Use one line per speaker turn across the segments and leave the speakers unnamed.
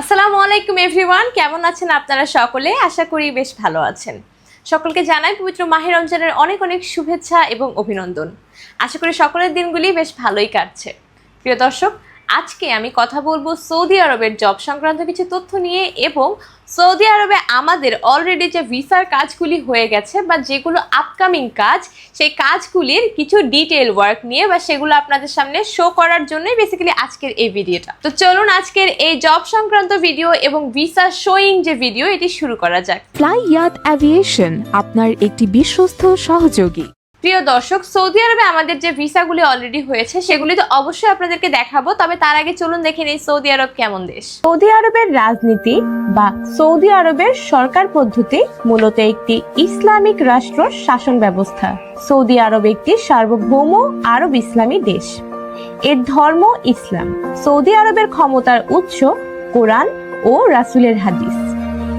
আসসালামু আলাইকুম, এভরিওয়ান। কেমন আছেন আপনারা সকলে? আশা করি বেশ ভালো আছেন। সকলকে জানাই পবিত্র মাহের রমজানের অনেক অনেক শুভেচ্ছা এবং অভিনন্দন। আশা করি সকলের দিনগুলি বেশ ভালোই কাটছে। প্রিয় দর্শক আজকে আমি কথা বলব সৌদি আরবের জব সংক্রান্ত কিছু তথ্য নিয়ে এবং সৌদি আরবে আমাদের অলরেডি যে ভিসার কাজগুলি হয়ে গেছে বা যেগুলো আপকামিং কাজ, সেই কাজগুলির কিছু ডিটেল ওয়ার্ক নিয়ে বা সেগুলো আপনাদের সামনে শো করার জন্যই বেসিক্যালি আজকের এই ভিডিওটা তো চলুন আজকের এই জব সংক্রান্ত ভিডিও এবং ভিসা শোয়িং যে ভিডিও এটি শুরু করা যাক।
ফ্লাই ইয়াত অ্যাভিয়েশন আপনার একটি বিশ্বস্ত সহযোগী।
প্রিয় দর্শক, সৌদি আরবে আমাদের যে ভিসাগুলি অলরেডি হয়েছে, সেগুলি তো অবশ্যই আপনাদেরকে দেখাবো। তবে তার আগে চলুন দেখে নিই সৌদি আরব কেমন দেশ।
সৌদি আরবের রাজনীতি বা সৌদি আরবের সরকার পদ্ধতি মূলত একটি ইসলামিক রাষ্ট্র শাসন ব্যবস্থা। সৌদি আরব একটি সার্বভৌম আরব ইসলামী দেশ। এর ধর্ম ইসলাম। সৌদি আরবের ক্ষমতার উৎস কোরআন ও রাসূলের হাদিস।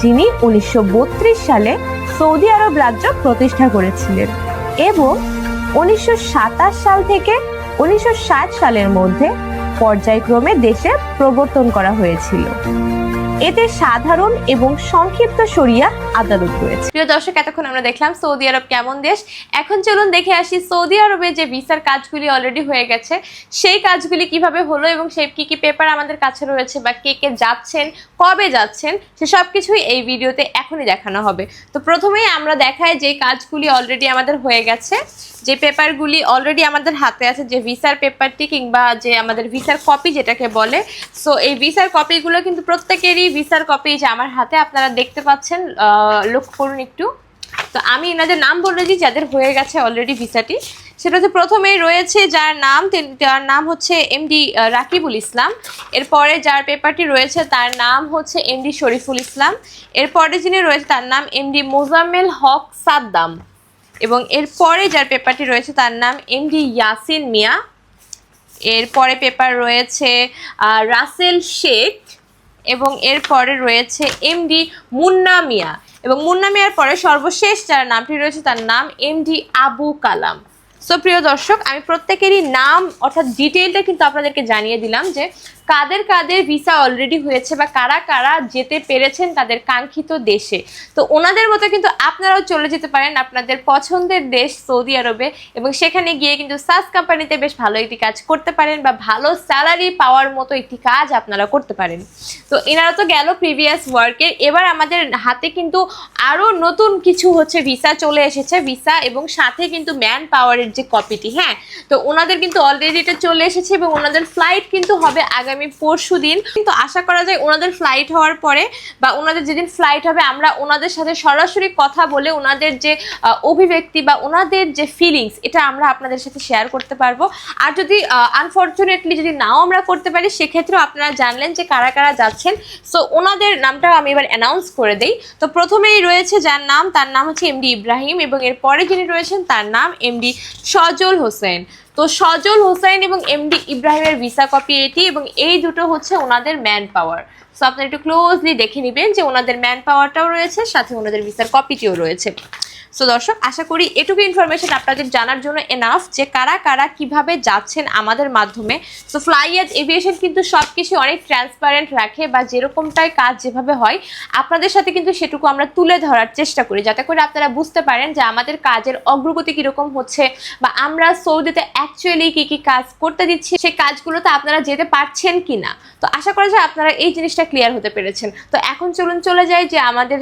যিনি উনিশশো বত্রিশ সালে সৌদি আরব রাজ্য প্রতিষ্ঠা করেছিলেন এবং উনিশশো সাতাশ সাল থেকে উনিশশো ষাট সালের মধ্যে পর্যায়ক্রমে দেশে প্রবর্তন করা হয়েছিল। এতে সাধারণ এবং সংক্ষিপ্ত শরিয়া আদালত রয়েছে।
প্রিয় দর্শক, এতক্ষণ আমরা দেখলাম সৌদি আরব কেমন দেশ। এখন চলুন দেখে আসি সৌদি আরবে যে ভিসার কাজগুলি অলরেডি হয়ে গেছে, সেই কাজগুলি কীভাবে হলো এবং সেই কি কি পেপার আমাদের কাছে রয়েছে বা কে কে যাচ্ছেন, কবে যাচ্ছেন, সে সব কিছুই এই ভিডিওতে এখনই দেখানো হবে। তো প্রথমেই আমরা দেখাই যে কাজগুলি অলরেডি আমাদের হয়ে গেছে, যে পেপারগুলি অলরেডি আমাদের হাতে আছে, যে ভিসার পেপারটি কিংবা যে আমাদের ভিসার কপি যেটাকে বলে। সো এই ভিসার কপিগুলো কিন্তু প্রত্যেকেরই ভিসার কপি যে আমার হাতে, আপনারা দেখতে পাচ্ছেন লক্ষ্য করুন একটু। তো আমি এনাদের নাম বলে দিই, যাদের হয়ে গেছে অলরেডি ভিসাটি সেটা হচ্ছে প্রথমেই রয়েছে যার নাম তে- যার নাম হচ্ছে এমডি রাকিবুল ইসলাম। এরপরে যার পেপারটি রয়েছে, তার নাম হচ্ছে এমডি শরীফুল ইসলাম। এরপরে যিনি রয়েছে, তার নাম এমডি মোজাম্মেল হক সাদ্দাম। এবং এরপরে যার পেপারটি রয়েছে, তার নাম এমডি ইয়াসিন মিয়া। এরপরে পেপার রয়েছে রাসেল শেখ। এবং এরপরে রয়েছে এমডি মুন্না মিয়া। এবং মুন্না মিয়ার পরে সর্বশেষ যার নামটি রয়েছে তার নাম এমডি আবু কালাম। সো প্রিয় দর্শক, আমি প্রত্যেকেরই নাম, অর্থাৎ ডিটেলটা কিন্তু আপনাদেরকে জানিয়ে দিলাম যে কাদের কাদের ভিসা অলরেডি হয়েছে বা কারা কারা যেতে পেরেছেন তাদের কাঙ্ক্ষিত দেশে। তো ওনাদের মতো কিন্তু আপনারাও চলে যেতে পারেন আপনাদের পছন্দের দেশ সৌদি আরবে এবং সেখানে গিয়ে কিন্তু সাস কোম্পানিতে বেশ ভালো একটি কাজ করতে পারেন বা ভালো স্যালারি পাওয়ার মতো একটি কাজ আপনারা করতে পারেন। তো এনারা তো গেল প্রিভিয়াস ওয়ার্কের এবার আমাদের হাতে কিন্তু আরও নতুন কিছু হচ্ছে ভিসা চলে এসেছে। ভিসা এবং সাথে কিন্তু ম্যান পাওয়ারের যে কপিটি হ্যাঁ? তো ওনাদের কিন্তু অলরেডি এটা চলে এসেছে এবং ওনাদের ফ্লাইট কিন্তু হবে আগামী পরশু দিন। কিন্তু আশা করা যায় ওনাদের ফ্লাইট হওয়ার পরে বা ওনাদের যেদিন ফ্লাইট হবে, আমরা ওনাদের সাথে সরাসরি কথা বলে ওনাদের যে অভিব্যক্তি বা ওনাদের যে ফিলিংস এটা আমরা আপনাদের সাথে শেয়ার করতে পারব। আর যদি আনফর্চুনেটলি যদি নাও আমরা করতে পারি, সেক্ষেত্রেও আপনারা জানলেন যে কারা কারা যাচ্ছেন। সো ওনাদের নামটাও আমি এবার অ্যানাউন্স করে দিই। তো প্রথমেই রয়েছে যার নাম, তার নাম হচ্ছে এমডি ইব্রাহিম এবং এরপরে যিনি রয়েছেন, তার নাম এমডি সজল হোসেন। তো সজল হোসেন এবং এমডি ইব্রাহিমের ভিসা কপি এটি এবং এই দুটো হচ্ছে ওনাদের ম্যান পাওয়ার সো আপনারা একটু ক্লোজলি দেখে নেবেন যে ওনাদের ম্যান পাওয়ারটাও রয়েছে, সাথে ওনাদের ভিসার কপিটিও রয়েছে। সো দর্শক, আশা করি এটুকু ইনফরমেশন আপনাদের জানার জন্য এনাফ যে কারা কারা কীভাবে যাচ্ছেন আমাদের মাধ্যমে। সো ফ্লাইয়াজ এভিয়েশন কিন্তু সব কিছু অনেক ট্রান্সপারেন্ট রাখে বা যেরকমটাই কাজ যেভাবে হয়, আপনাদের সাথে কিন্তু সেটুকু আমরা তুলে ধরার চেষ্টা করি। যাতে করে আপনারা বুঝতে পারেন যে আমাদের কাজের অগ্রগতি কীরকম হচ্ছে বা আমরা সৌদিতে অ্যাকচুয়ালি কি কি কাজ করতে দিচ্ছি সেই কাজগুলোতে আপনারা যেতে পারছেন কি না তো আশা করা যায় আপনারা এই জিনিসটা ক্লিয়ার হতে পেরেছেন। তো এখন চলুন চলে যায় যে আমাদের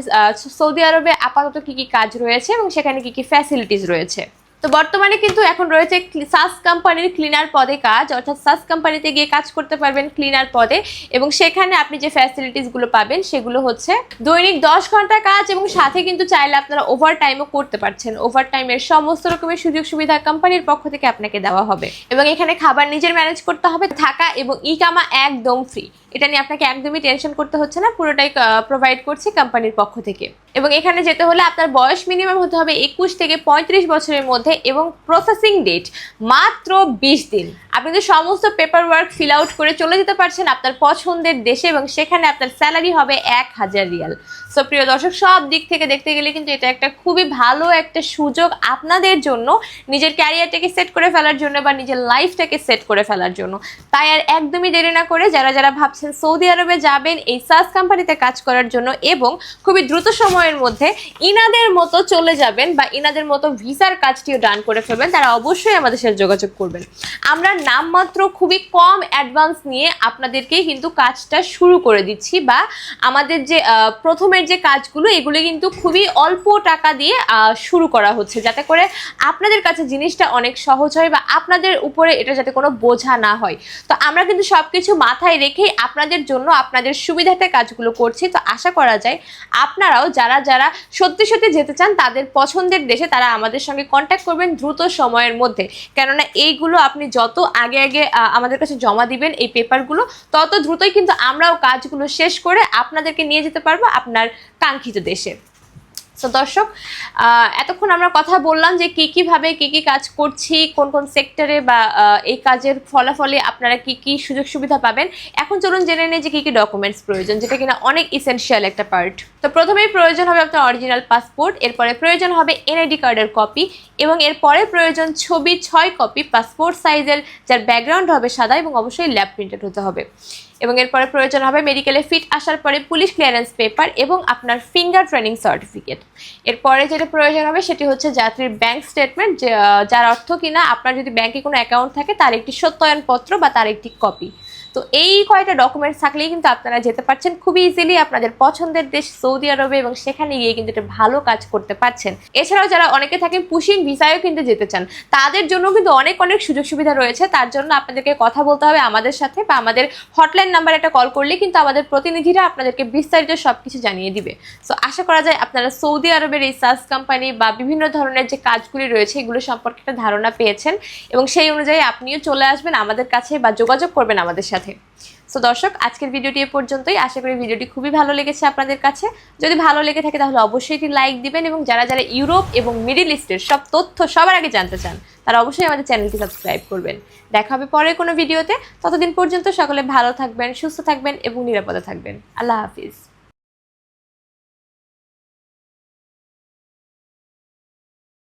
সৌদি আরবে আপাতত কি কি কাজ রয়েছে এবং সেখানে কি কি ফ্যাসিলিটিস রয়েছে। তো বর্তমানে কিন্তু এখন রয়েছে সাস কোম্পানির ক্লিনার পদে কাজ, অর্থাৎ সাস কোম্পানিতে গিয়ে কাজ করতে পারবেন ক্লিনার পদে। এবং সেখানে আপনি যে ফ্যাসিলিটিসগুলো পাবেন, সেগুলো হচ্ছে দৈনিক দশ ঘণ্টা কাজ এবং সাথে কিন্তু চাইলে আপনারা ওভার টাইমও করতে পারছেন। ওভার টাইমের সমস্ত রকমের সুযোগ সুবিধা কোম্পানির পক্ষ থেকে আপনাকে দেওয়া হবে। এবং এখানে খাবার নিজের ম্যানেজ করতে হবে, থাকা এবং ইকামা একদম ফ্রি এটা নিয়ে আপনাকে একদমই টেনশন করতে হচ্ছে না, পুরোটাই প্রোভাইড করছে কোম্পানির পক্ষ থেকে। এবং এখানে যেতে হলে আপনার বয়স মিনিমাম হতে হবে একুশ থেকে পঁয়ত্রিশ বছরের মধ্যে এবং প্রসেসিং ডেট মাত্র বিশ দিন। আপনি তো সমস্ত পেপার ওয়ার্ক ফিল আউট করে চলে যেতে পারছেন আপনার পছন্দের দেশে এবং সেখানে আপনার স্যালারি হবে এক হাজার রিয়াল। সো প্রিয় দর্শক, সব দিক থেকে দেখতে গেলে কিন্তু এটা একটা খুবই ভালো একটা সুযোগ আপনাদের জন্য নিজের ক্যারিয়ারটাকে সেট করে ফেলার জন্য বা নিজের লাইফটাকে সেট করে ফেলার জন্য। তাই আর একদমই দেরি না করে যারা যারা ভাবছেন সৌদি আরবে যাবেন, এই সাস কোম্পানিতে কাজ করার জন্য এবং খুবই দ্রুত সময়ের মধ্যে ইনাদের মতো চলে যাবেন বা ইনাদের মতো ভিসার কাজটিও ডান করে ফেলবেন, তারা অবশ্যই আমাদের সাথে যোগাযোগ করবেন। আমরা নামমাত্র খুবই কম অ্যাডভান্স নিয়ে আপনাদেরকেই কিন্তু কাজটা শুরু করে দিচ্ছি বা আমাদের যে প্রথমের যে কাজগুলো, এগুলো কিন্তু খুবই অল্প টাকা দিয়ে শুরু করা হচ্ছে। যাতে করে আপনাদের কাছে জিনিসটা অনেক সহজ হয় বা আপনাদের উপরে এটা যাতে কোনো বোঝা না হয়। তো আমরা কিন্তু সব কিছু মাথায় রেখেই আপনাদের জন্য আপনাদের সুবিধাতে কাজগুলো করছি। তো আশা করা যায় আপনারাও যারা যারা সত্যি সত্যি যেতে চান তাদের পছন্দের দেশে তারা আমাদের সঙ্গে কন্ট্যাক্ট করবেন দ্রুত সময়ের মধ্যে। কেননা এইগুলো আপনি যত আগে আগে আমাদের কাছে জমা দিবেন এই পেপারগুলো তত দ্রুতই কিন্তু আমরাও কাজগুলো শেষ করে আপনাদেরকে নিয়ে যেতে পারব আপনার কাঙ্ক্ষিত দেশে। তো দর্শক এতক্ষণ আমরা কথা বললাম যে কি কীভাবে কি কি কাজ করছি, কোন কোন সেক্টরে বা এই কাজের ফলাফলে আপনারা কি কি সুযোগ সুবিধা পাবেন। এখন চলুন জেনে নিই যে কী কী ডকুমেন্টস প্রয়োজন, যেটা কিনা অনেক ইসেনশিয়াল একটা পার্ট তো প্রথমেই প্রয়োজন হবে আপনার অরিজিনাল পাসপোর্ট এরপরে প্রয়োজন হবে এনআইডি কার্ডের কপি এবং এরপরে প্রয়োজন ছবি ছয় কপি পাসপোর্ট সাইজের যার ব্যাকগ্রাউন্ড হবে সাদা এবং অবশ্যই ল্যাব প্রিন্টেড হতে হবে। এবং এরপরে প্রয়োজন হবে মেডিকেলে ফিট আসার পরে পুলিশ ক্লিয়ারেন্স পেপার এবং আপনার ফিঙ্গার ট্রেনিং সার্টিফিকেট এরপরে যেটা প্রয়োজন হবে সেটি হচ্ছে যাত্রীর ব্যাংক স্টেটমেন্ট যার অর্থ কিনা আপনার যদি ব্যাংকে কোনো অ্যাকাউন্ট থাকে তার একটি সত্যায়নপত্র বা তার একটি কপি তো এই কয়টা ডকুমেন্টস থাকলেই কিন্তু আপনারা যেতে পারছেন খুবই ইজিলি আপনাদের পছন্দের দেশ সৌদি আরবে এবং সেখানে গিয়ে কিন্তু একটা ভালো কাজ করতে পারছেন। এছাড়াও যারা অনেকে থাকেন পুশিং ভিসায়ও কিন্তু যেতে চান, তাদের জন্য কিন্তু অনেক অনেক সুযোগ সুবিধা রয়েছে। তার জন্য আপনাদেরকে কথা বলতে হবে আমাদের সাথে বা আমাদের হটলাইন নাম্বার একটা কল করলে কিন্তু আমাদের প্রতিনিধিরা আপনাদেরকে বিস্তারিত সব কিছু জানিয়ে দিবে। সো আশা করা যায় আপনারা সৌদি আরবের এই সাস কোম্পানি বা বিভিন্ন ধরনের যে কাজগুলি রয়েছে, এগুলো সম্পর্কে একটা ধারণা পেয়েছেন এবং সেই অনুযায়ী আপনিও চলে আসবেন আমাদের কাছে বা যোগাযোগ করবেন আমাদের সাথে। সো দর্শক, আজকের ভিডিওটি এ পর্যন্তই। আশা করি ভিডিওটি খুবই ভালো লেগেছে আপনাদের কাছে। যদি ভালো লেগে থাকে, তাহলে অবশ্যই একটি লাইক দিবেন এবং যারা যারা ইউরোপ এবং মিডিল ইস্টের সব তথ্য সবার আগে জানতে চান, তারা অবশ্যই আমাদের চ্যানেলটি সাবস্ক্রাইব করবেন। দেখা হবে পরের কোনো ভিডিওতে। ততদিন পর্যন্ত সকলে ভালো থাকবেন, সুস্থ থাকবেন এবং নিরাপদে থাকবেন। আল্লাহ হাফিজ।